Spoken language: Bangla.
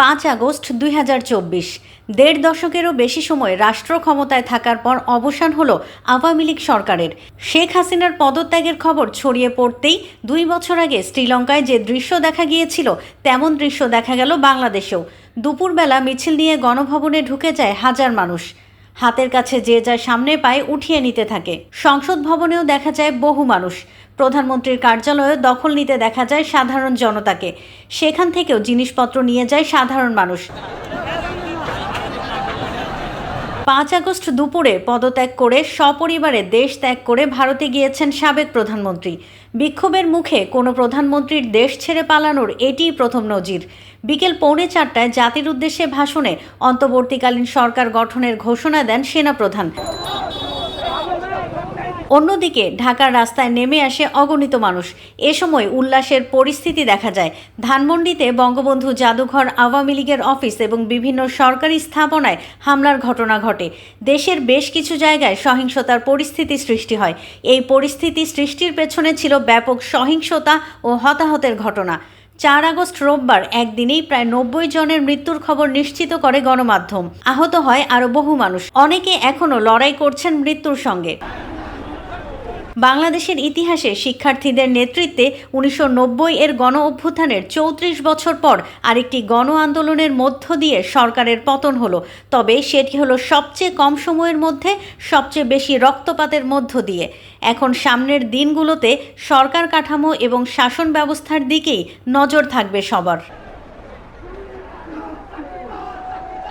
পাঁচ আগস্ট দুই হাজার চব্বিশ। দেড় দশকেরও বেশি সময় রাষ্ট্র ক্ষমতায় থাকার পর অবসান হল আওয়ামী লীগ সরকারের। শেখ হাসিনার পদত্যাগের খবর ছড়িয়ে পড়তেই দুই বছর আগে শ্রীলঙ্কায় যে দৃশ্য দেখা গিয়েছিল, তেমন দৃশ্য দেখা গেল বাংলাদেশেও। দুপুরবেলা মিছিল নিয়ে গণভবনে ঢুকে যায় হাজার মানুষ। হাতের কাছে যে যা সামনে পায় উঠিয়ে নিতে থাকে। সংসদ ভবনেও দেখা যায় বহু মানুষ। প্রধানমন্ত্রীর কার্যালয়ে দখল নিতে দেখা যায় সাধারণ জনতাকে। সেখান থেকেও জিনিসপত্র নিয়ে যায় সাধারণ মানুষ। পাঁচ আগস্ট দুপুরে পদত্যাগ করে সপরিবারে দেশ ত্যাগ করে ভারতে গিয়েছেন সাবেক প্রধানমন্ত্রী। বিক্ষোভের মুখে কোনো প্রধানমন্ত্রীর দেশ ছেড়ে পালানোর এটিই প্রথম নজির। বিকেল পৌনে চারটায় জাতির উদ্দেশ্যে ভাষণে অন্তর্বর্তীকালীন সরকার গঠনের ঘোষণা দেন সেনাপ্রধান। অন্যদিকে ঢাকার রাস্তায় নেমে আসে অগণিত মানুষ। এ সময় উল্লাসের পরিস্থিতি দেখা যায়। ধানমন্ডিতে বঙ্গবন্ধু জাদুঘর, আওয়ামী লীগের অফিস এবং বিভিন্ন সরকারি স্থাপনায় হামলার ঘটনা ঘটে। দেশের বেশ কিছু জায়গায় সহিংসতার পরিস্থিতি সৃষ্টি হয়। এই পরিস্থিতি সৃষ্টির পেছনে ছিল ব্যাপক সহিংসতা ও হতাহতের ঘটনা। চার আগস্ট রোববার একদিনেই প্রায় নব্বই জনের মৃত্যুর খবর নিশ্চিত করে গণমাধ্যম। আহত হয় আরও বহু মানুষ। অনেকে এখনও লড়াই করছেন মৃত্যুর সঙ্গে। বাংলাদেশের ইতিহাসে শিক্ষার্থীদের নেতৃত্বে উনিশশো নব্বই এর গণ অভ্যুত্থানের চৌত্রিশ বছর পর আরেকটি গণ আন্দোলনের মধ্য দিয়ে সরকারের পতন হলো। তবে সেটি হলো সবচেয়ে কম সময়ের মধ্যে, সবচেয়ে বেশি রক্তপাতের মধ্য দিয়ে। এখন সামনের দিনগুলোতে সরকার কাঠামো এবং শাসন ব্যবস্থার দিকেই নজর থাকবে সবার।